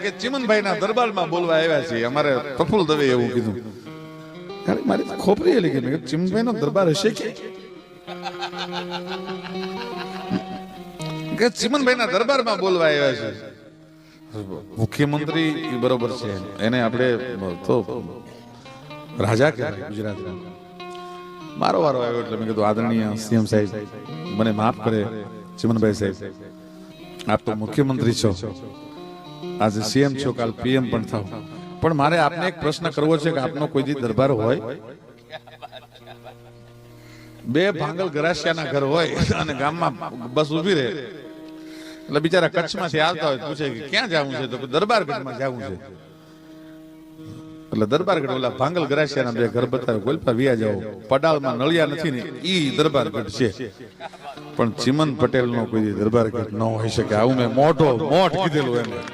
કે ચિમનભાઈના દરબારમાં બોલવા આવ્યા છીએ. અમારે પ્રફુલ દવે એવું કીધું. ત્યારે મારી ખોપરી એલી કે ચિમનભાઈ નો દરબાર હશે કે? કે ચિમનભાઈના દરબારમાં બોલવા આવ્યા છે? મુખ્યમંત્રી બરોબર છે. એને આપણે તો રાજા કહેવાય ગુજરાતના. મારો વારો આવ્યો એટલે મેં કીધું, આદરણીય સીએમ સાહેબ, મને માફ કરે ચિમનભાઈ સાહેબ. આપ તો મુખ્યમંત્રી છો. આજે સીએમ છો, કાલ પીએમ પણ થાવ. પણ મારે આપને એક પ્રશ્ન કરવો છે કે આપનો કોઈ દી દરબાર હોય? બે ભાંગલ ગરાસિયાના ઘર હોય અને ગામમાં બસ ઊભી રહે. એટલે બિચારા કચ્છમાંથી આવતા હોય પૂછે કે ક્યાં જવું છે? તો દરબારગઢમાં જવું છે. એટલે દરબારગઢ ઓલા ભાંગલ ગરાસિયાના બે ઘર બતાવે ગોલપા વિયા જાઓ. પડાલમાં નળિયા નથી ને ઈ દરબારગઢ છે. પણ ચિમન પટેલ નો કોઈ દરબારગઢ ન હોઈ શકે. આવું મેં મોટો મોટ કીધેલું એને